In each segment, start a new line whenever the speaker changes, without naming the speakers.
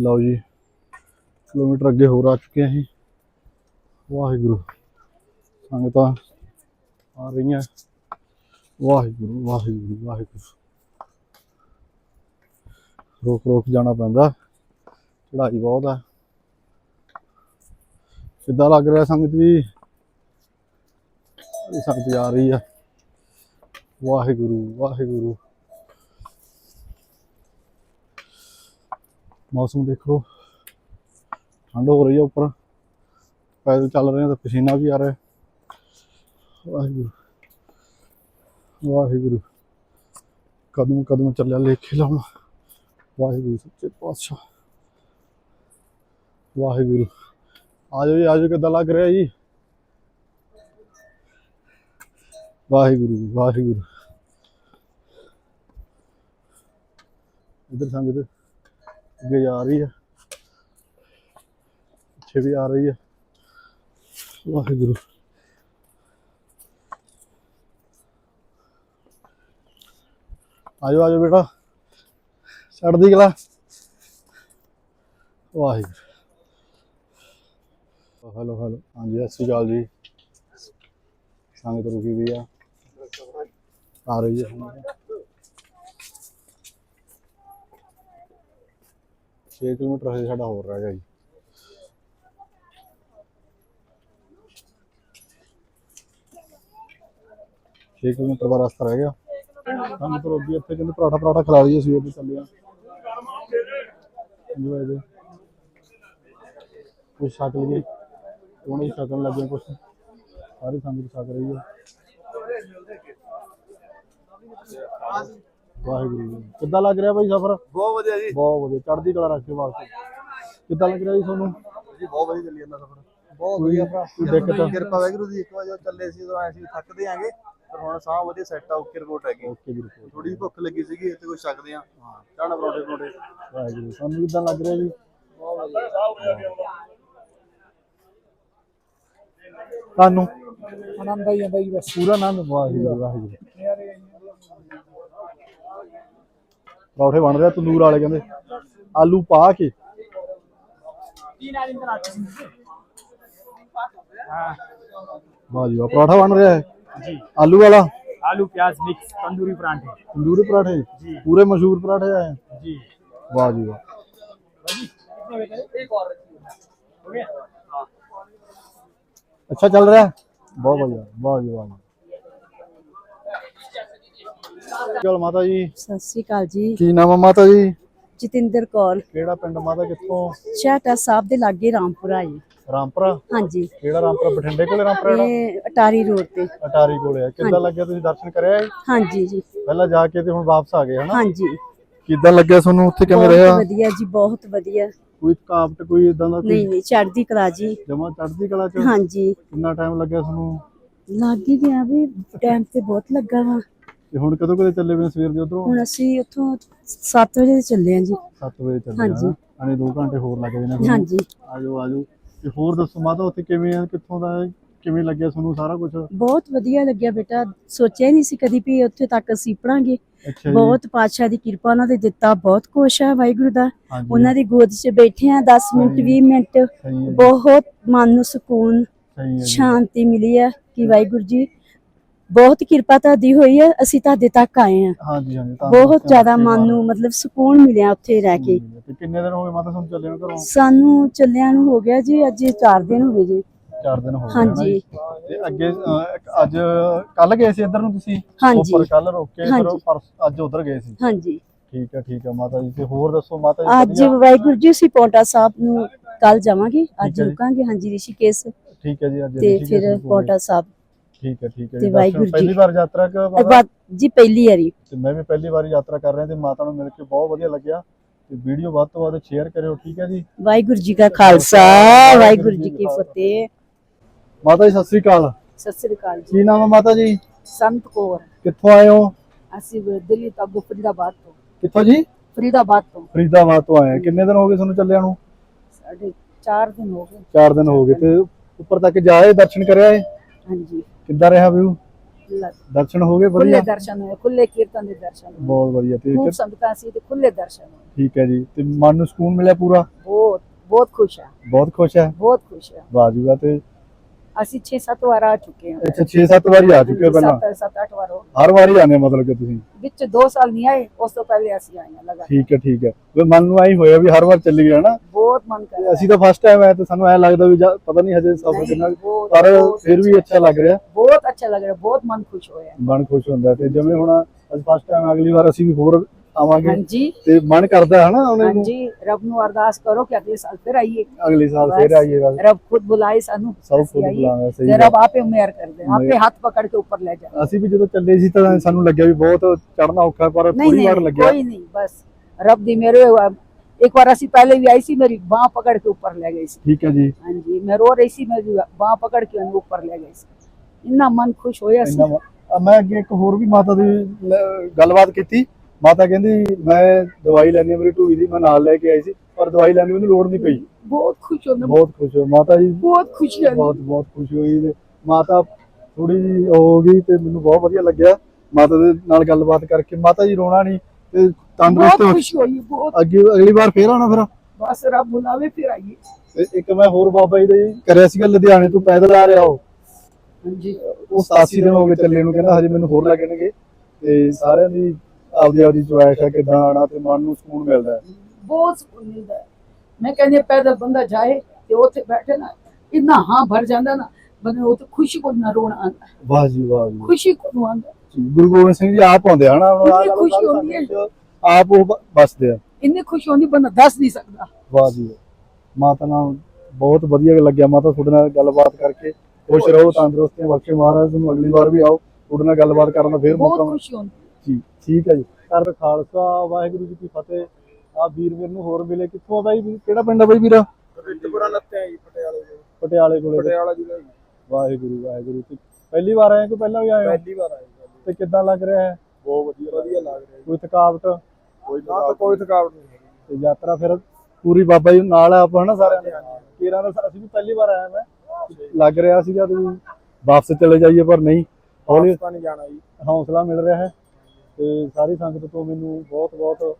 ਲਓ ਜੀ, ਕਿਲੋਮੀਟਰ ਅੱਗੇ ਹੋਰ ਆ ਚੁੱਕੇ ਅਸੀਂ। ਵਾਹਿਗੁਰੂ, ਸੰਗਤਾਂ ਆ ਰਹੀਆਂ। ਵਾਹਿਗੁਰੂ ਵਾਹਿਗੁਰੂ ਵਾਹਿਗੁਰੂ। ਰੋਕ ਰੋਕ ਜਾਣਾ ਪੈਂਦਾ। ਚੜਾਈ ਬਹੁਤ ਆ। ਕਿੱਦਾਂ ਲੱਗ ਰਿਹਾ ਸੰਗਤ ਜੀ? ਸੰਗਤ ਆ ਰਹੀ ਆ। ਵਾਹਿਗੁਰੂ ਵਾਹਿਗੁਰੂ। ਮੌਸਮ ਦੇਖੋ। ਠੰਡ ਹੋ ਰਹੀ ਹੈ ਉੱਪਰ। ਪੈਦਲ ਚੱਲ ਰਹੇ ਹਾਂ ਤਾਂ ਪਸੀਨਾ ਵੀ ਆ ਰਿਹਾ। ਹੈ। ਵਾਹਿਗੁਰੂ। ਵਾਹਿਗੁਰੂ। ਕਦਮ ਕਦਮ ਚੱਲਿਆ ਲੇਖੇ ਲਾਉਣਾ। ਵਾਹਿਗੁਰੂ ਸੱਚੇ ਪਾਤਸ਼ਾਹ। ਵਾਹਿਗੁਰੂ। ਆਜੋ ਜੀ ਆਜੋ ਕਿੱਦਾਂ ਲੱਗ ਰਿਹਾ ਜੀ? ਵਾਹਿਗੁਰੂ ਵਾਹਿਗੁਰੂ। ਇਧਰ ਸੰਗਤ। ਅੱਗੇ ਜਾ ਰਹੀ ਹੈ। ਪਿੱਛੇ ਵੀ ਆ ਰਹੀ ਹੈ। ਵਾਹਿਗੁਰੂ। ਆਜੋ ਆਜੋ ਬੇਟਾ। ਚੜ੍ਹਦੀ ਕਲਾ। ਵਾਹਿਗੁਰੂ। ਹੈਲੋ ਹੈਲੋ ਹਾਂਜੀ, ਸਤਿ ਸ਼੍ਰੀ ਅਕਾਲ ਜੀ। ਸੰਗਤ ਰੁਕੀ ਵੀ ਆ। ਆ ਰਹੀ ਹੈ। ਹੁਣ। ਛੇ ਕਿਲੋਮੀਟਰ ਹਜੇ ਸਾਡਾ ਹੋਰ ਰਹਿ ਗਿਆ ਜੀ। ਛੇ ਕਿਲੋਮੀਟਰ ਦਾ ਰਸਤਾ ਰਹਿ ਗਿਆ। ਸਾਨੂੰ ਤੋਂ ਅੱਗੇ ਇੱਥੇ ਕਹਿੰਦੇ ਪਰਾਠਾ ਪਰਾਠਾ ਖਿਲਾ ਲਈਏ ਸਵੇਰ ਦੇ ਚੱਲੇ ਆ। ਜੀ। ਵਾਏ ਕੁਛ ਛਕ ਲਈਏ। ਉਹਨੇ ਛਕਣ ਲੱਗੇ ਕੁਛ। ਸਾਰੀ ਸੰਗਤ ਛਕ ਰਹੀ ਹੈ। ਵਾਹਿਗੁਰੂ ਜੀ। ਕਿੱਦਾਂ ਲੱਗ ਰਿਹਾ ਬਾਈ ਸਫ਼ਰ?
ਬਹੁਤ ਵਧੀਆ ਜੀ।
ਬਹੁਤ ਵਧੀਆ। ਚੜ੍ਹਦੀ ਕਲਾ ਰੱਖੇ ਵਾਸਤੇ। ਕਿੱਦਾਂ ਲੱਗ ਰਿਹਾ ਜੀ ਤੁਹਾਨੂੰ?
ਜੀ ਬਹੁਤ ਵਧੀਆ ਚੱਲੀ ਜਾਂਦਾ ਸਫ਼ਰ। ਬਹੁਤ
ਕੋਈ ਕੋਈ ਦਿੱਕਤ?
ਕਿਰਪਾ ਵਾਹਿਗੁਰੂ ਦੀ ਇੱਕ ਵਾਰ ਜਦੋਂ ਚੱਲੇ ਸੀ ਉਦੋਂ ਐ ਸੀ ਥੱਕਦੇ ਆਂਗੇ ਪਰ ਹੁਣ ਸਾਹ ਵਧੀਆ ਸੈੱਟ ਆ ਓਕੇ ਰਿਪੋਰਟ ਹੈਗੀ।
ਓਕੇ ਜੀ ਰਿਪੋਰਟ
ਥੋੜੀ ਭੁੱਖ ਲੱਗੀ ਸੀਗੀ ਇੱਥੇ ਕੋਈ ਛਕਦੇ ਆ। ਚਾਣਾ ਪਰੌਂਠੇ ਪਰੌਂਠੇ।
ਵਾਹਿਗੁਰੂ ਤੁਹਾਨੂੰ ਕਿੱਦਾਂ ਲੱਗ ਰਿਹਾ ਜੀ? ਤੁਹਾਨੂੰ?
ਆਨੰਦ ਆਈ ਜਾਂਦਾ ਜੀ ਬਸ।
ਪੂਰਾ ਆਨੰਦ। ਵਾਹਿਗੁਰੂ ਵਾਹਿਗੁਰੂ। ਪਰੌਠੇ ਬਣ ਰਿਹਾ ਤੰਦੂਰ ਵਾਲੇ ਕਹਿੰਦੇ ਆਲੂ ਪਾ ਕੇ ਵਾਹ ਜੀ ਵਾਹ ਪਰੌਠਾ ਬਣ ਰਿਹਾ ਹੈ
जी
ਆਲੂ ਵਾਲਾ
आलू प्याज मिक्स तंदूरी परांठे
ਤੰਦੂਰੀ ਪਰਾਠੇ ਪੂਰੇ ਮਸ਼ਹੂਰ ਪਰਾਠੇ ਆਏ हैं।
जी
ਵਾਹ ਜੀ ਵਾਹ
हो गया
ਅੱਛਾ ਚੱਲ ਰਿਹਾ ਹੈ? ਬਹੁਤ ਵਧੀਆ ਵਾਹ ਜੀ ਵਾਹ ਚਲ ਮਾਤਾ ਜੀ?
ਸਤਿ ਸ੍ਰੀ ਅਕਾਲ ਜੀ।
ਕੀ ਨਾਮ ਹੈ ਮਾਤਾ ਜੀ?
ਜਤਿੰਦਰ ਕੌਰ।
ਕਿਹੜਾ ਪਿੰਡ ਮਾਤਾ ਕਿੱਥੋਂ?
ਛਾਟਾ ਸਾਹਿਬ ਦੇ ਲਾਗੇ ਰਾਮਪੁਰਾ ਜੀ।
ਰਾਮਪੁਰਾ?
ਹਾਂਜੀ।
ਕਿਹੜਾ ਰਾਮਪੁਰਾ? ਬਠਿੰਡੇ ਕੋਲੇ ਰਾਮਪੁਰਾ
ਇਹ ਅਟਾਰੀ ਰੋਡ ਤੇ।
ਅਟਾਰੀ ਕੋਲੇ ਆ। ਕਿੱਦਾਂ ਲੱਗਿਆ ਤੁਸੀਂ ਦਰਸ਼ਨ ਕਰਿਆ?
ਹਾਂਜੀ ਜੀ।
ਪਹਿਲਾਂ ਜਾ ਕੇ ਤੇ ਹੁਣ ਵਾਪਸ ਆ ਗਏ ਹਨਾ?
ਹਾਂਜੀ।
ਕਿੱਦਾਂ ਲੱਗਿਆ ਤੁਹਾਨੂੰ? ਉੱਥੇ ਕਿਵੇਂ
ਬਹੁਤ
ਰਿਹਾ?
ਵਧੀਆ ਜੀ ਬਹੁਤ ਵਧੀਆ।
ਕੋਈ ਥਕਾਵਟ ਕੋਈ ਇਦਾਂ ਦਾ
ਨਹੀਂ ਨਹੀਂ ਚੜ੍ਹਦੀ ਕਲਾ ਜੀ।
ਜਮਾ ਚੜ੍ਹਦੀ ਕਲਾ ਚ?
ਹਾਂਜੀ।
ਕਿੰਨਾ ਟਾਈਮ ਲੱਗਿਆ ਤੁਹਾਨੂੰ?
ਲੱਗ ਹੀ ਗਿਆ ਵੀ ਟਾਈਮ ਤੇ ਬਹੁਤ ਲੱਗਾ ਵਾ।
ਤੇ ਹੁਣ ਕਦੋਂ ਕਦੇ ਚੱਲੇ ਵੇ ਸਵੇਰ ਦੇ ਉਧਰੋਂ?
ਹੁਣ ਅਸੀਂ ਉੱਥੋਂ 7 ਵਜੇ ਚੱਲੇ ਹਾਂ ਜੀ।
7 ਵਜੇ ਚੱਲੇ
ਹਾਂਜੀ।
ਹਾਂ ਅਣੇ 2 ਘੰਟੇ ਹੋਰ ਲੱਗ ਜਾਣੇ।
ਹਾਂਜੀ।
ਆਜੋ ਆਜੋ। ਤੇ ਹੋਰ ਦੱਸੋ ਮਾਤਾ ਉੱਥੇ ਕਿਵੇਂ ਆ? ਕਿੱਥੋਂ ਦਾ ਹੈ? ਕਿਵੇਂ ਲੱਗਿਆ ਤੁਹਾਨੂੰ ਸਾਰਾ ਕੁਝ
ਬਹੁਤ ਵਧੀਆ ਲੱਗਿਆ ਬੇਟਾ। ਸੋਚਿਆ ਹੀ ਨਹੀਂ ਸੀ ਕਦੀ ਵੀ ਉੱਥੇ ਤੱਕ ਅਸੀਂ ਪੜਾਂਗੇ। ਬਹੁਤ ਪਾਤਸ਼ਾਹ ਦੀ ਕਿਰਪਾ ਉਹਨਾਂ ਦੇ ਦਿੱਤਾ। ਬਹੁਤ ਕੁਛ ਆ ਵਾਹਿਗੁਰੂ ਦਾ।
ਹਾਂਜੀ।
ਉਹਨਾਂ ਦੀ ਗੋਦ 'ਚ ਬੈਠੇ ਆ। 10 ਮਿੰਟ 20 ਮਿੰਟ।
ਹੈ
ਬਹੁਤ ਮਨ ਨੂੰ ਸਕੂਨ
ਹੈ
ਸ਼ਾਂਤੀ ਮਿਲੀ ਹੈ ਕਿ ਵਾਹਿਗੁਰੂ ਜੀ ਬਹੁਤ ਕਿਰਪਾ ਤੁਹਾਡੀ ਹੋਈ ਹੈ ਅਸੀਂ ਤੁਹਾਡੇ ਤੱਕ ਆਏ ਆ
ਹਾਂਜੀ ਹਾਂਜੀ ਧੰਨਵਾਦ,
ਬਹੁਤ ਜ਼ਿਆਦਾ। ਮਨ ਨੂੰ ਮਤਲਬ ਸਕੂਨ ਮਿਲਿਆ ਉੱਥੇ ਰਹਿ ਕੇ
ਤੇ ਕਿੰਨੇ ਦਿਨ ਹੋ ਗਏ ਮਾਤਾ ਤੁਹਾਨੂੰ ਚੱਲੇ ਨੂੰ ਘਰੋਂ
ਸਾਨੂੰ ਚੱਲਿਆਂ ਨੂੰ ਹੋ ਗਿਆ ਜੀ ਅੱਜ 4 ਦਿਨ ਹੋ ਗਏ ਜੀ
4 ਦਿਨ ਹੋ ਗਏ
ਹਾਂਜੀ।
ਤੇ ਅੱਗੇ ਅਹ, ਅੱਜ ਕੱਲ ਗਏ ਸੀ ਇੱਧਰ ਨੂੰ ਤੁਸੀਂ
ਹਾਂਜੀ।
ਉੱਪਰ ਕੱਲ ਰੁਕ ਕੇ ਫਿਰ
ਹਾਂਜੀ।
ਪਰਸ ਅੱਜ ਉਧਰ ਗਏ ਸੀ
ਹਾਂਜੀ
ਠੀਕ ਹੈ ਠੀਕ ਹੈ ਮਾਤਾ ਜੀ ਤੇ ਹੋਰ ਦੱਸੋ ਮਾਤਾ ਜੀ
ਅੱਜ
ਵਧੀਆ?
ਵਾਹਿਗੁਰੂ ਜੀ ਅਸੀਂ ਪੌਂਟਾ ਸਾਹਿਬ ਨੂੰ ਕੱਲ ਜਾਵਾਂਗੇ ਅੱਜ
ਠੀਕ ਹੈ ਜੀ।
ਰੁਕਾਂਗੇ ਹਾਂਜੀ ਰਿਸ਼ੀਕੇਸ਼
ਠੀਕ ਹੈ ਜੀ ਅੱਜ
ਤੇ
ਰਿਸ਼ੀਕੇਸ਼
ਫਿਰ
ਨੂੰ ਹੋ
ਪੌਂਟਾ ਸਾਹਿਬ।
ਠੀਕ ਹੈ ਠੀਕ ਹੈ
ਤੇ
ਜੀ
ਵਾਹਿਗੁਰੂ
ਦਰਸ਼ਨ- ਪਹਿਲੀ
ਜੀ।
ਵਾਰ ਯਾਤਰਾ ਕਰ
ਜੀ ਪਹਿਲੀ ਵਾਰੀ।
ਤੇ ਮੈਂ ਵੀ ਪਹਿਲੀ ਵਾਰ ਯਾਤਰਾ ਕਰ ਰਿਹਾ ਤੇ ਮਾਤਾ ਨੂੰ ਮਿਲ ਕੇ ਬਹੁਤ ਵਧੀਆ ਲੱਗਿਆ। ਤੇ ਵੀਡੀਓ ਵੱਧ ਤੋਂ ਵੱਧ ਸ਼ੇਅਰ ਕਰਿਓ ਠੀਕ ਹੈ ਜੀ?
ਵਾਹਿਗੁਰੂ ਜੀ ਕਾ ਖਾਲਸਾ ਵਾਹਿਗੁਰੂ ਜੀ ਕੀ ਫਤਿਹ।
ਮਾਤਾ ਜੀ ਸਤਿ ਸ੍ਰੀ ਅਕਾਲ।
ਸਤਿ ਸ੍ਰੀ ਅਕਾਲ ਜੀ।
ਕੀ ਨਾਮ ਹੈ ਮਾਤਾ ਜੀ?
ਸੰਤ ਕੌਰ।
ਕਿੱਥੋਂ ਆਏ ਹੋ?
ਅਸੀਂ ਦਿੱਲੀ ਤੋਂ ਅੱਗੋਂ ਫਰੀਦਾਬਾਦ ਤੋਂ।
ਕਿੱਥੋਂ ਜੀ?
ਫਰੀਦਾਬਾਦ ਤੋਂ।
ਫਰੀਦਾਬਾਦ ਤੋਂ ਆਏ। ਕਿੰਨੇ ਦਿਨ ਹੋ ਗਏ ਤੁਹਾਨੂੰ ਚੱਲਿਆਂ ਨੂੰ?
ਸਾਡੇ 4 ਦਿਨ ਹੋ ਗਏ।
4 ਦਿਨ ਹੋ ਗਏ ਤੇ ਉੱਪਰ ਤੱਕ ਜਾਏ ਦਰਸ਼ਨ ਕਰਿਆ ਏ
ਹਾਂਜੀ।
ਕਿੱਦਾਂ ਰਿਹਾ ਵਿਊ? ਦਰਸ਼ਨ ਹੋ ਗਏ
ਖੁੱਲੇ
ਵਧੀਆ?
ਦਰਸ਼ਨ ਹੋਏ ਖੁੱਲੇ ਕੀਰਤਨ ਦੇ ਦਰਸ਼ਨ ਹੋਏ।
ਬਹੁਤ ਵਧੀਆ ਤੇ
ਖੂਬ ਸੰਗਤਾਂ ਸੀ ਤੇ ਖੁੱਲੇ ਦਰਸ਼ਨ ਹੋਏ।
ਠੀਕ ਹੈ ਜੀ ਤੇ ਮਨ ਨੂੰ ਸਕੂਨ ਮਿਲਿਆ ਪੂਰਾ?
ਬਹੁਤ ਬਹੁਤ ਖੁਸ਼ ਆ
ਬਹੁਤ ਖੁਸ਼ ਹੈ?
ਬਹੁਤ ਖੁਸ਼ ਆ
ਵਾਹ ਤੇ
ਅਸੀਂ 6-7 ਵਾਰ ਆ ਚੁੱਕੇ ਹਾਂ।
ਅੱਛਾ 6-7 ਵਾਰੀ ਆ ਚੁੱਕੇ ਹੋ ਪਹਿਲਾਂ?
7-8 ਵਾਰ ਹੋ
ਹਰ ਵਾਰੀ ਆਨੇ ਮਤਲਬ ਕਿ ਤੁਸੀਂ?
ਵਿੱਚ 2 ਸਾਲ ਨਹੀਂ ਆਏ ਉਸ ਤੋਂ ਪਹਿਲੇ ਅਸੀਂ ਆਏ ਹਾਂ ਲਗਾ
ਠੀਕ ਹੈ ਠੀਕ ਹੈ। ਵੀ ਮਨ ਨੂੰ ਐਂ ਹੋਇਆ ਵੀ ਹਰ ਵਾਰ ਚੱਲੀ ਗਿਆ ਨਾ
ਬਹੁਤ ਮਨ ਕਰ ਰਿਹਾ।
ਅਸੀਂ ਤਾਂ ਫਸਟ ਟਾਈਮ ਆਏ ਤੇ ਸਾਨੂੰ ਐ ਲੱਗਦਾ ਵੀ ਜਾ- ਪਤਾ ਨਹੀਂ ਹਜੇ
ਨਹੀਂ,
ਕਿੰਨਾ ਪਰ ਫਿਰ ਵੀ ਅੱਛਾ ਲੱਗ ਰਿਹਾ।
ਬਹੁਤ ਅੱਛਾ ਲੱਗ ਰਿਹਾ ਬਹੁਤ ਮਨ ਖੁਸ਼ ਹੋਇਆ।
ਮਨ ਖੁਸ਼ ਹੁੰਦਾ ਤੇ ਜਿਵੇਂ ਹੁਣ ਅੱਜ ਫਸਟ ਟਾਈਮ ਅਗਲੀ ਵਾਰ ਅਸੀਂ ਵੀ ਹੋਰ ਆਵਾਂਗੇ।
ਹਾਂਜੀ।
ਤੇ ਮਨ ਕਰਦਾ ਹੈ ਨਾ ਉਹਨੇ
ਹਾਂਜੀ ਰੱਬ ਨੂੰ ਅਰਦਾਸ ਕਰੋ ਕਿ ਅਗਲੇ ਸਾਲ ਫਿਰ ਆਈਏ।
ਅਗਲੇ ਸਾਲ। ਫੇਰ ਆਈਏਗਾ
ਰੱਬ ਖੁਦ ਬੁਲਾਏ ਸਾਨੂੰ
ਸਭ ਖੁਦ
ਆਈਏ।
ਬੁਲਾਵੇ ਸਹੀ
ਤੇ। ਰੱਬ ਆਪੇ ਮਿਹਰ ਕਰਦੇ ਆਪੇ ਹੱਥ ਪਕੜ ਕੇ ਉੱਪਰ ਲੈ ਜਾਏ
ਅਸੀਂ ਵੀ ਜਦੋਂ ਚੱਲੇ ਸੀ ਤਾਂ ਸਾਨੂੰ ਲੱਗਿਆ ਵੀ ਬਹੁਤ ਚੜਨਾ ਔਖਾ ਪਰ ਥੋੜੀ ਵਾਰ
ਨਹੀਂ
ਲੱਗਿਆ।
ਕੋਈ ਨਹੀਂ ਬਸ। ਰੱਬ ਦੀ ਮੇਰੇ ਇੱਕ ਵਾਰ ਅਸੀਂ ਪਹਿਲੇ ਵੀ ਆਈ ਸੀ ਮੇਰੀ ਬਾਹ ਪਕੜ ਕੇ ਉੱਪਰ ਲੈ ਗਈ ਸੀ।
ਠੀਕ ਹੈ ਜੀ।
ਹਾਂਜੀ ਮੈਂ ਰੋ ਰਹੀ ਸੀ ਮੇਰੀ ਬਾਹ ਪਕੜ ਕੇ ਉਹਨੂੰ ਉੱਪਰ ਲੈ ਗਈ ਸੀ। ਇੰਨਾ ਮਨ ਖੁਸ਼ ਹੋਇਆ ਸੀ।
ਇੰਨਾ ਵਾ- ਅ, ਮੈਂ ਅੱਗੇ ਇੱਕ ਹੋਰ ਵੀ ਮਾਤਾ ਦੀ ਲ- ਗੱਲਬਾਤ ਕੀਤੀ। ਮਾਤਾ ਕਹਿੰਦੀ ਮੈਂ ਦਵਾਈ ਲੈਣੀ ਮੇਰੀ ਢੂਈ ਦੀ ਮੈਂ ਨਾਲ ਲੈ ਕੇ ਆਈ ਸੀ ਪਰ ਦਵਾਈ ਲੈਣ ਮੈਨੂੰ ਲੋੜ ਨਹੀਂ ਪਈ।
ਬਹੁਤ ਖੁਸ਼ ਹੁੰਦਾ
ਬਹੁਤ ਖੁਸ਼ ਹੋ ਮਾਤਾ ਜੀ
ਬਹੁਤ ਖੁਸ਼ੀ ਹੈ
ਬਹੁਤ ਬਹੁਤ ਖੁਸ਼ੀ ਹੋਈ ਤੇ ਮਾਤਾ ਥੋੜੀ ਜੀ ਹੋ ਗਈ ਤੇ ਮੈਨੂੰ ਬਹੁਤ ਵਧੀਆ ਲੱਗਿਆ। ਮਾਤਾ ਦੇ ਨਾਲ ਗੱਲਬਾਤ ਕਰਕੇ। ਮਾਤਾ ਜੀ ਰੋਣਾ ਨਹੀਂ ਤੇ ਤੰਦਰੁਸਤ
ਬਹੁਤ ਖੁਸ਼ੀ ਹੋਈ ਬਹੁਤ।
ਅੱਗੇ ਅਗਲੀ ਵਾਰ ਫੇਰ ਆਉਣਾ ਫਿਰ?
ਬਸ ਰੱਬ ਬੁਲਾਵੇ ਫਿਰ ਆਈਏ।
ਤੇ ਇੱਕ ਮੈਂ ਹੋਰ ਬਾਬਾ ਜੀ ਦੇ ਕਰਿਆ ਸੀਗਾ ਲੁਧਿਆਣੇ ਤੋਂ ਪੈਦਲ ਆ ਰਿਹਾ ਉਹ।
ਹਾਂਜੀ।
ਉਹ 87 ਦਿਨ ਹੋ ਗਏ ਚੱਲੇ ਨੂੰ ਕਹਿੰਦਾ ਹਜੇ ਮੈਨੂੰ ਹੋਰ ਲੱਗਣਗੇ ਤੇ ਸਾਰਿਆਂ ਦੀ ਆਪਦੀ ਆਪਦੀ ਚੁਆਇਸ ਹੈ ਕਿਦਾਂ ਆਣਾ ਤੇ ਮਨ ਨੂੰ ਸਕੂਨ ਮਿਲਦਾ ਹੈ।
ਬਹੁਤ ਸਕੂਨ ਮਿਲਦਾ ਹੈ। ਮੈਂ ਕਹਿੰਦੀ ਹਾਂ, ਪੈਦਲ ਬੰਦਾ ਜਾਏ ਤੇ ਉੱਥੇ ਬੈਠੇ ਨਾ ਇੰਨਾ ਹਾਂ ਭਰ ਜਾਂਦਾ ਨਾ ਬੰਦੇ ਨੂੰ ਉੱਥੇ ਖੁਸ਼ੀ ਕੋਈ ਨਾ ਰੋਣਾ ਆਉਂਦਾ।
ਵਾਹ ਜੀ ਵਾਹ ਜੀ।
ਖੁਸ਼ੀ ਕੋਈ ਆਉਂਦਾ।
ਗੁਰੂ ਗੋਬਿੰਦ ਸਿੰਘ ਜੀ ਆਪ ਆਉਂਦੇ ਹਨ
ਖੁਸ਼ੀ ਹੁੰਦੀ ਹੈ।
ਆਪ ਉਹ ਬ- ਬਸਦੇ ਆ।
ਇੰਨੀ ਖੁਸ਼ੀ ਹੁੰਦੀ ਬੰਦਾ ਦੱਸ ਨਹੀਂ ਸਕਦਾ।
ਵਾਹ ਜੀ ਵਾਹ। ਮਾਤਾ ਨਾਲ ਬਹੁਤ ਵਧੀਆ ਲੱਗਿਆ। ਮਾਤਾ ਤੁਹਾਡੇ ਨਾਲ ਗੱਲਬਾਤ ਕਰਕੇ ਖੁਸ਼ ਰਹੋ ਤੰਦਰੁਸਤੀਆਂ ਬਖਸ਼ੇ ਮਹਾਰਾਜ ਤੁਹਾਨੂੰ ਅਗਲੀ ਵਾਰ ਵੀ ਆਓ। ਤੁਹਾਡੇ ਨਾਲ ਗੱਲਬਾਤ ਕਰਨ ਦਾ ਫੇਰ ਮੌਕਾ
ਬਹੁਤ। ਖੁਸ਼ੀ ਹੁੰਦੀ
ਜੀ ਠੀਕ ਹੈ ਜੀ। ਕਰ ਖਾਲਸਾ ਵਾਹਿਗੁਰੂ ਜੀ ਕੀ ਫਤਿਹ। ਆ ਵੀਰ ਵੀਰ ਨੂੰ ਹੋਰ ਮਿਲੇ। ਕਿੱਥੋਂ ਆ ਬਾਈ ਵੀਰ? ਕਿਹੜਾ ਪਿੰਡ ਆ ਬਾਈ ਵੀਰਾ?
ਰਿੱਤਪੁਰਾ ਨੱਤੇ ਜੀ ਪਟਿਆਲੇ ਦੇ
ਪਟਿਆਲੇ ਕੋਲੇ।
ਪਟਿਆਲਾ ਜ਼ਿਲ੍ਹਾ ਜੀ।
ਵਾਹਿਗੁਰੂ ਵਾਹਿਗੁਰੂ ਤੇ ਪਹਿਲੀ ਵਾਰ ਆਏ ਕਿ ਪਹਿਲਾਂ ਵੀ ਆਏ ਹੋ?
ਪਹਿਲੀ ਵਾਰ ਆਏ ਜੀ।
ਤੇ ਕਿੱਦਾਂ ਲੱਗ ਰਿਹਾ ਹੈ?
ਬਹੁਤ ਵਧੀਆ ਵਧੀਆ ਲੱਗ ਰਿਹਾ ਜੀ।
ਕੋਈ ਥਕਾਵਟ?
ਕੋਈ ਨਾ ਕੋਈ ਥਕਾਵਟ ਨਹੀਂ ਹੈਗੀ।
ਤੇ ਯਾਤਰਾ ਫਿਰ ਪੂਰੀ ਬਾਬਾ ਜੀ ਨਾਲ ਆ ਆਪਾਂ ਹਨਾ ਸਾਰਿਆਂ ਦੇ। ਕੇਰਾਂ ਦਾ ਅਸੀਂ ਵੀ ਪਹਿਲੀ ਵਾਰ ਆਇਆ ਮੈਂ। ਲੱਗ ਰਿਹਾ ਸੀਗਾ ਵੀ ਵਾਪਸ ਚਲੇ ਜਾਈਏ ਪਰ ਨਹੀਂ। ਹੌਲੀ
ਪਾਕਿਸਤਾਨ ਨਹੀਂ ਜਾਣਾ ਜੀ।
ਹੌਸਲਾ ਮਿਲ ਰਿਹਾ ਹੈ ਤੇ ਸਾਰੀ ਸੰਗਤ ਤੋਂ ਮੈਨੂੰ ਬਹੁਤ ਬਹੁਤ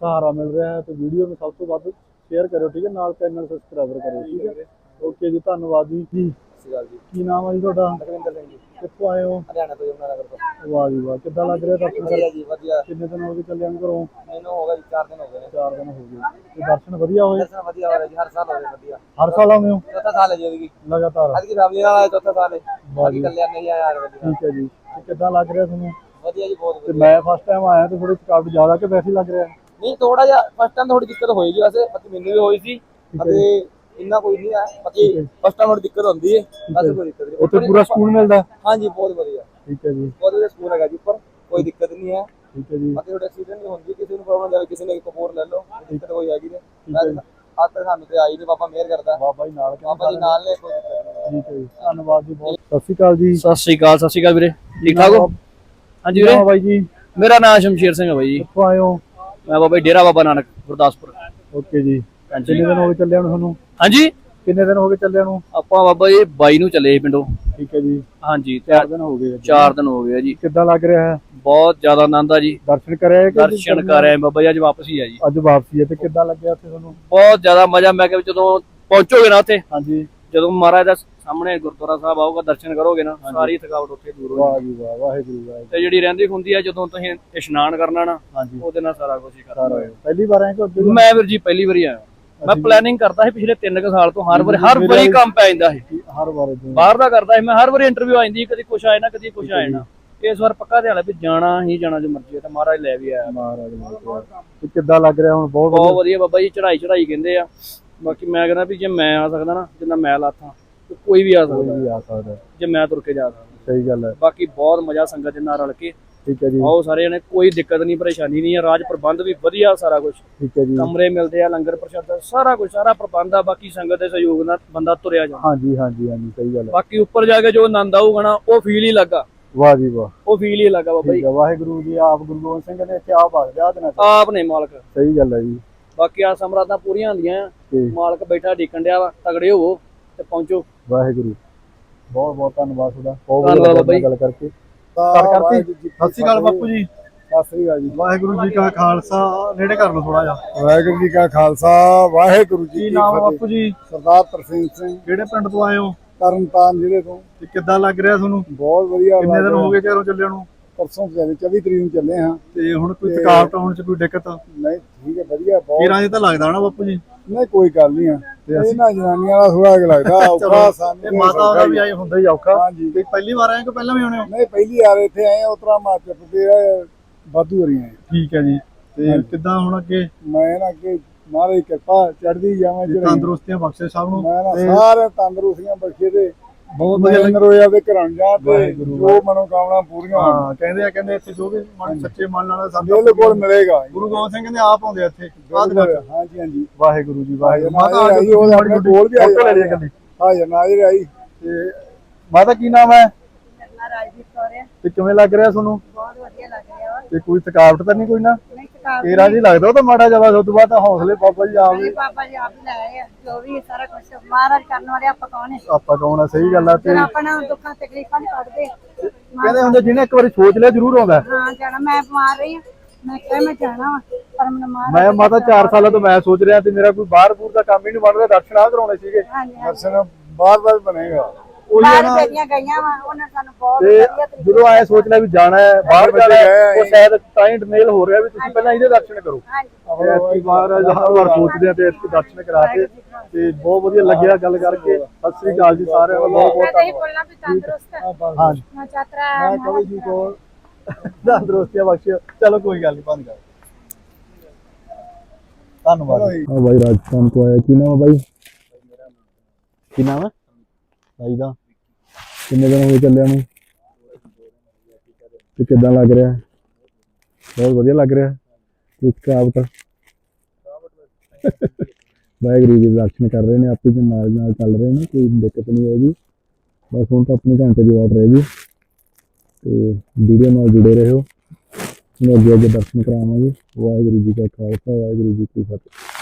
ਸਹਾਰਾ ਮਿਲ ਰਿਹਾ ਹੈ ਤੇ ਵੀਡੀਓ ਨੂੰ ਸਭ ਤੋਂ ਵੱਧ ਸ਼ੇਅਰ ਕਰਿਓ ਠੀਕ ਹੈ? ਨਾਲ ਚੈਨਲ ਸਬਸਕ੍ਰਾਈਬਰ ਕਰਿਓ ਠੀਕ ਹੈ? ਓਕੇ ਜੀ ਧੰਨਵਾਦ ਜੀ।
ਸਤਿ ਗੱਲ ਜੀ।
ਕੀ ਨਾਮ ਹੈ ਜੀ ਤੁਹਾਡਾ?
ਲਖਵਿੰਦਰ ਸਿੰਘ ਜੀ।
ਕਿੱਥੋਂ ਆਏ ਹੋ?
ਹਰਿਆਣਾ ਤੋਂ ਯਮੁਨਾ ਨਗਰ ਤੋਂ।
ਵਾਹ ਜੀ ਵਾਹ। ਕਿੱਦਾਂ ਲੱਗ ਰਿਹਾ ਦਰਸ਼ਨ?
ਵਧੀਆ ਜੀ ਵਧੀਆ।
ਕਿੰਨੇ ਦਿਨ ਹੋ ਗਏ ਚੱਲਿਆਂ ਨੂੰ ਘਰੋਂ?
ਮੈਨੂੰ ਹੋ ਗਿਆ ਜੀ 4 ਦਿਨ ਹੋ ਗਏ ਨੇ।
ਚਾਰ ਦਿਨ ਹੋ ਗਏ। ਤੇ ਦਰਸ਼ਨ ਵਧੀਆ ਹੋਏ?
ਦਰਸ਼ਨ ਵਧੀਆ ਹੋ ਰਿਹਾ ਜੀ ਹਰ ਸਾਲ ਹੋ ਰਿਹਾ ਵਧੀਆ।
ਹਰ ਸਾਲ ਆਉਂਦੇ ਹੋ?
ਚੌਥਾ ਸਾਲ ਹੈ ਜੀ ਇਹਦੀ
ਲਗਾਤਾਰ।
ਅੱਜ ਫੈਮਿਲੀ ਨਾਲ ਆਇਆ ਚੌਥਾ ਸਾਲ ਹੈ।
ਵਾਹ
ਬਾਕੀ
ਜੀ।
ਕੱਲਿਆਂ ਨਹੀਂ ਆਇਆ ਯਾਰ ਵਧੀਆ।
ਠੀਕ ਹੈ ਜੀ। ਕਿੱਦਾਂ ਲੱਗ ਰਿਹਾ ਤੁਹਾਨੂੰ?
ਵਧੀਆ ਜੀ ਬਹੁਤ
ਤੇ
ਵਧੀਆ।
ਮੈਂ ਫਸਟ ਟਾਈਮ ਆਇਆ ਤੇ ਥੋੜੀ ਥਕਾਵਟ ਜ਼ਿਆਦਾ ਕਿ ਵੈਸੇ ਲੱਗ ਰਿਹਾ?
ਨਹੀਂ ਥੋੜਾ ਜਿਹਾ ਫਸਟ ਟਾਈਮ ਥੋੜੀ ਦਿੱਕਤ ਹੋਏਗੀ ਵੈਸੇ ਬਾਕੀ ਮੈਨੂੰ ਵੀ ਹੋਈ ਸੀ। ਅਤੇ ਇੰਨਾ ਕੋਈ ਨਹੀਂ ਹੈ। ਬਾਕੀ ਫਸਟ ਟਾਈਮ ਦਿੱਕਤ ਹੁੰਦੀ ਹੈ। ਬਸ ਕੋਈ ਦਿੱਕਤ ਨਹੀਂ।
ਉੱਥੇ ਪੂਰਾ ਸਕੂਨ ਮਿਲਦਾ?
ਹਾਂਜੀ ਬਹੁਤ ਵਧੀਆ।
ਠੀਕ ਹੈ ਜੀ।
ਬਹੁਤ ਵਧੀਆ ਸਕੂਲ ਹੈਗਾ ਜੀ ਉੱਪਰ। ਕੋਈ ਦਿੱਕਤ ਨਹੀਂ ਹੈ।
ਠੀਕ ਹੈ ਜੀ।
ਬਾਕੀ ਤੁਹਾਡੇ ਐਕਸੀਡੈਂਟ ਨਹੀਂ ਹੁੰਦੀ ਕਿਸੇ ਨੂੰ ਪ੍ਰੋਬਲਮ ਜਾਵੇ ਕਿਸੇ ਨੇ ਇੱਕ ਹੋਰ ਲੈ ਲਓ। ਦਿੱਕਤ ਕੋਈ ਹੈਗੀ ਨਹੀਂ। ਅੱਜ ਤੱਕ ਸਾਨੂੰ ਤੇ ਆਈ ਨਹੀਂ ਬਾਬਾ ਮਿਹਰ ਕਰਦਾ।
ਬਾਬਾ ਜੀ ਨਾਲ
ਬਾਬਾ ਜੀ ਨਾਲ ਨੇ ਕੋਈ ਦਿੱਕਤ ਨਹੀਂ।
ਠੀਕ ਹੈ ਜੀ। ਧੰਨਵਾਦ ਜੀ ਬਹੁਤ। ਸਤਿ ਸ਼੍ਰੀ ਅਕਾਲ ਜੀ।
ਸਤਿ ਸ੍ਰੀ ਅਕਾਲ ਸਤਿ ਸ੍ਰੀ ਅਕਾਲ ਵੀਰੇ। ਠੀਕ ਠਾਕ ਹੋ? ਹਾਂਜੀ
ਹਾਂ
ਵੀਰੇ
ਬਾਈ ਜੀ?
ਮੇਰਾ ਨਾਮ ਸ਼ਮਸ਼ੀਰ ਸਿੰਘ ਹੈ ਬਾਈ ਜੀ।
ਕਿੱਥੋਂ ਆਏ ਹੋ?
ਮੈਂ ਬਾਬਾ ਜੀ ਡੇਰਾ ਬਾਬਾ ਨਾਨਕ ਗੁਰਦਾਸਪੁਰ।
ਓਕੇ ਜੀ। ਕਿੰਨੇ ਦਿਨ ਹੋ ਗਏ ਚੱਲਿਆਂ ਨੂੰ ਤੁਹਾਨੂੰ?
ਹਾਂਜੀ।
ਕਿੰਨੇ ਦਿਨ ਹੋ ਗਏ ਚੱਲਿਆਂ ਨੂੰ?
ਆਪਾਂ ਬਾਬਾ ਜੀ 22 ਨੂੰ ਚੱਲੇ ਸੀ ਪਿੰਡੋਂ।
ਠੀਕ ਹੈ ਜੀ।
ਹਾਂਜੀ ਤੇ
4 ਦਿਨ ਹੋ ਗਏ ਅੱਜ।
4 ਦਿਨ ਹੋ ਗਏ ਜੀ।
ਕਿੱਦਾਂ ਲੱਗ ਰਿਹਾ ਹੈ?
ਬਹੁਤ ਜ਼ਿਆਦਾ ਆਨੰਦ ਆ ਜੀ।
ਦਰਸ਼ਨ ਕਰਿਆ ਕਿ
ਦਰਸ਼ਨ ਕਰ ਆਏ ਬਾਬਾ ਜੀ ਅੱਜ ਵਾਪਸ ਹੀ ਆ ਜੀ।
ਅੱਜ ਵਾਪਸੀ ਹੈ ਤੇ ਕਿੱਦਾਂ ਲੱਗਿਆ ਉੱਥੇ ਤੁਹਾਨੂੰ?
ਬਹੁਤ ਜ਼ਿਆਦਾ ਮਜ਼ਾ ਮੈਂ ਕਿਹਾ ਜਦੋਂ ਪਹੁੰਚੋਗੇ ਨਾ ਉੱਥੇ
ਹਾਂਜੀ।
ਜਦੋਂ ਮਹਾਰਾਜ ਦਾ ਸਾਹਮਣੇ ਗੁਰਦੁਆਰਾ ਸਾਹਿਬ ਆਊਗਾ ਦਰਸ਼ਨ ਕਰੋਗੇ ਨਾ ਸਾਰੀ ਥਕਾਵਟ ਉੱਥੇ ਦੂਰ ਹੋ
ਵਾਹ ਜੀ ਵਾਹ ਵਾਹਿਗੁਰੂ ਵਾਹਿਗੁਰੂ।
ਤੇ ਜਿਹੜੀ ਰਹਿੰਦੀ ਹੁੰਦੀ ਆ ਜਦੋਂ ਤੁਸੀਂ ਇਸ਼ਨਾਨ ਕਰਨਾ ਨਾ
ਹਾਂਜੀ।
ਉਹਦੇ ਨਾਲ ਸਾਰਾ ਕੁਝ ਹੀ ਕਰਨਾ।
ਪਹਿਲੀ ਵਾਰ ਆਏ ਕਿ?
ਮੈਂ ਵੀਰ ਜੀ ਪਹਿਲੀ ਵਾਰੀ ਆਇਆ। ਮੈਂ ਪਲੈਨਿੰਗ ਕਰਦਾ ਸੀ ਪਿਛਲੇ 3 ਕੁ ਸਾਲ ਤੋਂ ਹਰ ਵਾਰੀ ਹਰ ਵਾਰੀ ਕੰਮ ਪੈ ਜਾਂਦਾ ਸੀ।
ਹਰ ਵਾਰ
ਬਾਹਰ ਦਾ ਕਰਦਾ ਸੀ ਮੈਂ ਹਰ ਵਾਰੀ ਇੰਟਰਵਿਊ ਆਇੰਦੀ ਕਦੀ ਕੁਛ ਆਏ ਨਾ ਕਦੀ ਕੁਛ ਆਏ ਨਾ। ਇਸ ਵਾਰ ਪੱਕਾ ਧਿਆਨ ਹੈ ਵੀ ਜਾਣਾ ਹੀ ਜਾਣਾ ਜੋ ਮਰਜ਼ੀ ਹੈ ਤੇ ਮਹਾਰਾਜ ਲੈ ਵੀ ਆਇਆ।
ਮਹਾਰਾਜ। ਤੇ ਕਿੱਦਾਂ ਲੱਗ ਰਿਹਾ ਹੁਣ? ਬਹੁਤ
ਬਹੁਤ ਵਧੀਆ। ਬਾਬਾ ਜੀ ਚੜਾਈ ਚੜਾਈ ਕਹਿੰਦੇ ਆ। ਬਾਕੀ ਮੈਂ ਕਹਿੰਦਾ ਵੀ ਜੇ ਮੈਂ ਆ ਸਕਦਾ ਨਾ ਜਿੰਨਾ ਮੈਂ ਲਾਥਾਂ ਕੋਈ ਵੀ ਆ
ਕੋਈ
ਸਕਦਾ
ਵੀ ਆ ਸਕਦਾ। ਹੈ।
ਜੇ ਮੈਂ ਤੁਰ ਕੇ ਜਾ ਸਕਦਾ।
ਸਹੀ ਗੱਲ ਹੈ।
ਬਾਕੀ ਬਹੁਤ ਮਜ਼ਾ ਸੰਗਤ ਦੇ ਨਾਲ ਰਲ ਕੇ
ਠੀਕ ਹੈ ਜੀ।
ਆਓ ਸਾਰੇ ਜਣੇ ਕੋਈ ਦਿੱਕਤ ਨਹੀਂ ਪਰੇਸ਼ਾਨੀ ਨਹੀਂ ਹੈ। ਰਾਜ ਪ੍ਰਬੰਧ ਵੀ ਵਧੀਆ ਸਾਰਾ ਕੁਝ
ਠੀਕ ਹੈ ਜੀ।
ਕਮਰੇ ਮਿਲਦੇ ਆ ਲੰਗਰ ਪ੍ਰਸ਼ਾਦਾ ਸਾਰਾ ਕੁਝ ਸਾਰਾ ਪ੍ਰਬੰਧ ਆ ਬਾਕੀ ਸੰਗਤ ਦੇ ਸਹਿਯੋਗ ਨਾਲ ਬੰਦਾ ਤੁਰਿਆ ਜਾਂਦਾ।
ਹਾਂਜੀ ਹਾਂਜੀ ਹਾਂਜੀ ਸਹੀ ਗੱਲ ਹੈ।
ਬਾਕੀ ਉੱਪਰ ਜਾ ਕੇ ਜੋ ਆਨੰਦ ਆਊਗਾ ਨਾ ਉਹ ਫੀਲ ਹੀ ਲੱਗਾ।
ਵਾਹ ਜੀ ਵਾਹ।
ਉਹ ਫੀਲ ਹੀ ਲੱਗਾ ਬਾਬਾ ਜੀ।
ਵਾਹਿਗੁਰੂ ਜੀ ਆਪ ਗੁਰੂ ਗੋਬਿੰਦ ਸਿੰਘ ਨੇ ਇੱਥੇ ਆਪ ਆ ਗਿਆ ਦੇਣਾ
ਆਪ ਨੇ ਮਾਲਕ।
ਸਹੀ ਗੱਲ ਹੈ ਜੀ।
ਬਾਕੀ ਆ ਸਮਰਾਤਾਂ ਪੂਰੀਆਂ ਹੁੰਦੀਆਂ ਮਾਲਕ ਬੈਠਾ ਢੀਕਣ ਡਿਆ ਵਾ ਤਗੜੇ ਹੋਵੋ ਤੇ ਪਹੁੰਚੋ।
ਵਾਹਿਗੁਰੂ। ਬਹੁਤ ਬਹੁਤ ਧੰਨਵਾਦ ਤੁਹਾਡਾ। ਬਹੁਤ
ਜੀ।
ਗੱਲ ਕਰਕੇ। ਕਰ ਕਰਤੀ? ਸਤਿ ਸ਼੍ਰੀ ਅਕਾਲ ਬਾਪੂ ਜੀ।
ਸਤਿ ਸ੍ਰੀ ਅਕਾਲ ਜੀ।
ਵਾਹਿਗੁਰੂ ਜੀ ਕਾ ਖਾਲਸਾ ਨੇੜੇ ਕਰ ਲਓ ਥੋੜਾ ਜਿਹਾ।
ਵਾਹਿਗੁਰੂ ਜੀ ਕਾ ਖਾਲਸਾ ਵਾਹਿਗੁਰੂ ਜੀ
ਕੀ ਨਾਮ ਬਾਪੂ ਜੀ?
ਸਰਦਾਰ ਤਰਸੀਮ ਸਿੰਘ।
ਕਿਹੜੇ ਪਿੰਡ ਤੋਂ ਆਏ ਹੋ?
ਤਰਨਤਾਰਨ ਜ਼ਿਲ੍ਹੇ ਤੋਂ।
ਤੇ ਕਿੱਦਾਂ ਲੱਗ ਰਿਹਾ ਤੁਹਾਨੂੰ?
ਬਹੁਤ ਵਧੀਆ
ਕਿੰਨੇ ਦਿਨ ਹੋ ਗਏ ਘਰੋਂ ਚੱਲਿਆਂ ਨੂੰ?
ਪਰਸੋਂ ਚੱਲੇ 24 ਤਰੀਕ ਨੂੰ ਚੱਲੇ ਹਾਂ।
ਤੇ ਹੁਣ ਕੋਈ ਥਕਾਵਟ ਹੋਣ ਚ ਕੋਈ ਦਿੱਕਤ?
ਨਹੀਂ ਠੀਕ ਹੈ ਵਧੀਆ ਬਹੁਤ
ਕੀਰਾਂ ਜੀ ਤਾਂ ਲੱਗਦਾ ਨਾ ਬਾਪੂ ਜੀ।
ਨਹੀਂ ਕੋਈ ਗੱਲ ਨਹੀਂ ਆ।
ਤੇ ਅਸੀਂ-
ਇਹਨਾਂ ਜਨਾਨੀਆਂ ਦਾ ਥੋੜਾ ਜਿਹਾ ਲੱਗਦਾ ਔਖਾ ਸਾਨੂੰ
ਤੇ ਮਾਤਾ ਦਾ ਵੀ ਆਏ ਹੁੰਦਾ ਹੀ ਔਖਾ।
ਹਾਂਜੀ।
ਤੇ ਪਹਿਲੀ ਵਾਰ ਆਏ ਕਿ ਪਹਿਲਾਂ ਵੀ ਆਉਣੇ ਹੋ?
ਨਹੀਂ ਪਹਿਲੀ ਵਾਰ ਇੱਥੇ ਆਏ ਉਤਰਾ ਮਾਚ ਪਤੇ ਵਾਧੂ ਹੋ ਰਹੀਆਂ
ਠੀਕ ਹੈ ਜੀ। ਤੇ ਕਿੱਦਾਂ ਹੁਣ ਅੱਗੇ?
ਮੈਂ ਨਾ ਕਿ ਮਹਾਰਾਜ ਕਿਰਪਾ ਚੜ੍ਹਦੀ ਜਾਵਾਂ ਜਿਹੜੇ
ਤੰਦਰੁਸਤੀਆਂ ਬਖਸ਼ੇ ਸਭ ਨੂੰ।
ਮੈਂ ਨਾ
ਤੇ
ਸਾਰੇ ਤੰਦਰੁਸਤੀਆਂ ਬਖਸ਼ੇ ਦੇ
ਬਹੁਤ ਵਧੀਆ
ਨਰੋਇਆ ਦੇ ਘਰਾਂ ਜਾ ਤੇ
ਵਾਹਿਗੁਰੂ,
ਜੋ ਮਨੋਕਾਮਨਾ ਪੂਰੀਆਂ
ਹਾਂ ਕਹਿੰਦੇ ਆ ਕਹਿੰਦੇ ਇੱਥੇ ਜੋ ਵੀ ਮਨ ਸੱਚੇ ਮਨ ਨਾਲ ਸਾਨੂੰ
ਬਿਲਕੁਲ ਮਿਲੇਗਾ।
ਗੁਰੂ ਗੋਬਿੰਦ ਸਿੰਘ ਕਹਿੰਦੇ ਆਪ ਆਉਂਦੇ ਇੱਥੇ ਬਾਅਦ ਵਿੱਚ
ਹਾਂਜੀ ਹਾਂਜੀ।
ਵਾਹਿਗੁਰੂ ਜੀ ਵਾਹਿਗੁਰੂ।
ਮਾਤਾ ਆਈ ਉਹ ਆਪਣੇ ਕੋਲ ਵੀ ਆਈ
ਲੈ ਲਈ ਇਕੱਲੀ
ਹਾਜ਼ਰ ਨਾਜ਼ਰ ਆਈ
ਤੇ ਮਾਤਾ ਕੀ ਨਾਮ ਹੈ?
ਕਰਨਾ ਰਾਜਦੀਪ ਕੌਰ ਹੈ
ਤੇ ਕਿਵੇਂ ਲੱਗ ਰਿਹਾ ਤੁਹਾਨੂੰ?
ਬਹੁਤ ਵਧੀਆ ਲੱਗ ਰਿਹਾ।
ਤੇ ਕੋਈ ਥਕਾਵਟ ਤਾਂ ਨਹੀਂ ਕੋਈ ਨਾ?
ਨਹੀਂ
ਤੇਰਾ ਜੀ ਲੱਗਦਾ ਉਹ ਤਾਂ ਮਾੜਾ ਜਿਹਾ ਬਸ ਉਸ ਤੋਂ ਬਾਅਦ ਤਾਂ ਹੌਸਲੇ ਬਾਬਾ ਜੀ ਆਪ
ਨਹੀਂ ਬਾਬਾ ਜੀ ਆਪ ਹੀ ਲਾਏ ਆ ਜੋ ਵੀ ਸਾਰਾ ਕੁਝ ਮਹਾਰਾਜ ਕਰਨ ਵਾਲੇ ਆਪਾਂ ਕੌਣ ਹੈ
ਆਪਾਂ ਕੌਣ ਆ? ਸਹੀ ਗੱਲ ਆ ਤੇ
ਫਿਰ ਆਪਣਾ ਦੁੱਖਾਂ ਤਕਲੀਫਾਂ ਨਹੀਂ ਕੱਢਦੇ।
ਕਹਿੰਦੇ ਹੁੰਦੇ ਜਿਹਨੇ ਇੱਕ ਵਾਰੀ ਸੋਚ ਲਿਆ ਜ਼ਰੂਰ ਆਉਂਦਾ।
ਹਾਂ ਜਾਣਾ ਮੈਂ ਬਿਮਾਰ ਰਹੀ ਹਾਂ ਮੈਂ ਕਿਹਾ ਮੈਂ ਜਾਣਾ ਵਾ ਪਰ ਮੈਨੂੰ ਮਾਰ
ਮੈਂ ਮਾਤਾ 4 ਸਾਲਾਂ ਤੋਂ ਮੈਂ ਸੋਚ ਰਿਹਾ ਤੇ ਮੇਰਾ ਕੋਈ ਬਾਹਰ ਬੂਰ ਦਾ ਕੰਮ ਹੀ ਨਹੀਂ ਬਣ ਰਿਹਾ ਦਰਸ਼ਨ ਆ ਕਰਾਉਣੇ ਸੀਗੇ।
ਹਾਂਜੀ
ਦਰਸ਼ਨ ਬਾਰ ਬਾਰ ਬਣੇਗਾ।
ਬਾਹਰ ਬੇਟੀਆਂ ਗਈਆਂ ਵਾ ਉਹਨਾਂ ਸਾਨੂੰ ਬਹੁਤ
ਤੇ
ਵਧੀਆ ਤਰੀਕੇ
ਜਦੋਂ ਆਏ ਸੋਚ ਲਿਆ ਵੀ ਜਾਣਾ ਹੈ ਬਾਹਰ
ਬੱਚੇ
ਜਾਣਾ ਹੈ,
ਗਏ।
ਉਹ ਸ਼ਾਇਦ ਤਾਂ ਹੀ ਮੇਲ ਹੋ ਰਿਹਾ ਵੀ ਤੁਸੀਂ ਪਹਿਲਾਂ ਇਹਦੇ ਦਰਸ਼ਨ ਕਰੋ।
ਹਾਂਜੀ।
ਤੇ ਐਤਕੀ ਵਾਰ ਹਰ ਵਾਰ ਸੋਚਦੇ ਆ ਤੇ ਐਤਕੀ ਦਰਸ਼ਨ ਕਰਾਤੇ ਤੇ ਬਹੁਤ ਵਧੀਆ ਲੱਗਿਆ ਗੱਲ ਕਰਕੇ। ਸਤਿ ਸ੍ਰੀ ਅਕਾਲ ਜੀ ਸਾਰਿਆਂ ਨੂੰ ਬਹੁਤ ਬਹੁਤ
ਮੈਂ ਤਾਂ ਇਹ ਬੋਲਣਾ ਵੀ ਤੰਦਰੁਸਤ
ਹਾਂ।
ਮੈਂ ਚਾਤਰਾ
ਮੈਂ ਕਵੀ ਜੀ ਕੋ
ਤੰਦਰੁਸਤੀਆਂ ਬਖਸ਼ਿਓ। ਚਲੋ ਕੋਈ ਗੱਲ ਨਹੀਂ ਬੰਦ ਕਰ ਧੰਨਵਾਦ। ਹਾਂ ਬਾਈ ਰਾਜਸਥਾਨ ਤੋਂ ਆਇਆ। ਕੀ ਨਾਮ ਹੈ ਬਾਈ? ਕੀ ਨਾਮ ਹੈ ਬਾਈ ਦਾ ਕਿੰਨੇ ਦਿਨ ਹੋ ਗਏ ਚੱਲਿਆ ਨੂੰ? ਤੇ ਕਿੱਦਾਂ ਲੱਗ ਰਿਹਾ? ਬਹੁਤ ਵਧੀਆ ਲੱਗ ਰਿਹਾ। ਕੁਝ ਕਾਵਟ ਵਾਹਿਗੁਰੂ ਜੀ ਦੇ ਦਰਸ਼ਨ ਕਰ ਰਹੇ ਨੇ, ਆਪੇ ਦੇ ਨਾਲ ਨਾਲ ਚੱਲ ਰਹੇ ਨੇ, ਕੋਈ ਦਿੱਕਤ ਨਹੀਂ ਹੋਏਗੀ ਬਸ ਹੁਣ ਤਾਂ ਆਪਣੇ ਘੰਟੇ ਦੀ ਵਾਟ ਰਹੇਗੀ ਤੇ ਵੀਡੀਓ ਨਾਲ ਜੁੜੇ ਰਹੋ। ਤੁਹਾਨੂੰ ਅੱਗੇ ਅੱਗੇ ਦਰਸ਼ਨ ਕਰਾਵਾਂਗੇ। ਵਾਹਿਗੁਰੂ ਜੀ ਕਾ ਖਾਲਸਾ, ਵਾਹਿਗੁਰੂ ਜੀ ਕੀ ਫਤਿਹ।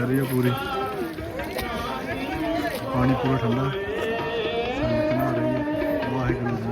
ਹੁਣ ਦੁਪਹਿਰ ਹੈ ਪੂਰੀ। ਪਾਣੀ ਪੂਰਾ ਠੰਡਾ। ਸੰਗਤ ਨਹਾ ਰਹੀ ਹੈ ਵਾਹਿਗੁਰੂ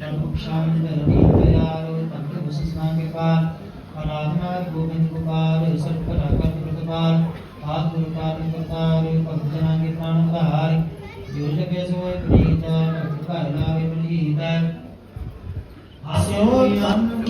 ਪ੍ਰਭੂ ਸ਼ਾਮ ਦਰਦੀ ਪਿਆਰੋ ਤੰਤ ਵਸਿਸਨਾ ਕੇ ਪਾਰ ਆਰਾਧਨਾ ਗੋਬਿੰਦ ਗੁਪਾਰ ਸਭ ਪਰ ਆਕਰ ਪ੍ਰਤਪਾਲ ਆਦ ਗੁਰੂ ਕਾਰਨ ਕਰਤਾਰ ਭਗਤ ਜਨਾਂ ਕੇ ਪ੍ਰਾਣ ਧਾਰ ਜੋ ਜਗੇ ਸੋਏ ਪ੍ਰੀਤ ਭਗਤ ਘਰ ਲਾਵੇ ਪ੍ਰੀਤ ਆਸਿਓ ਧੰਨ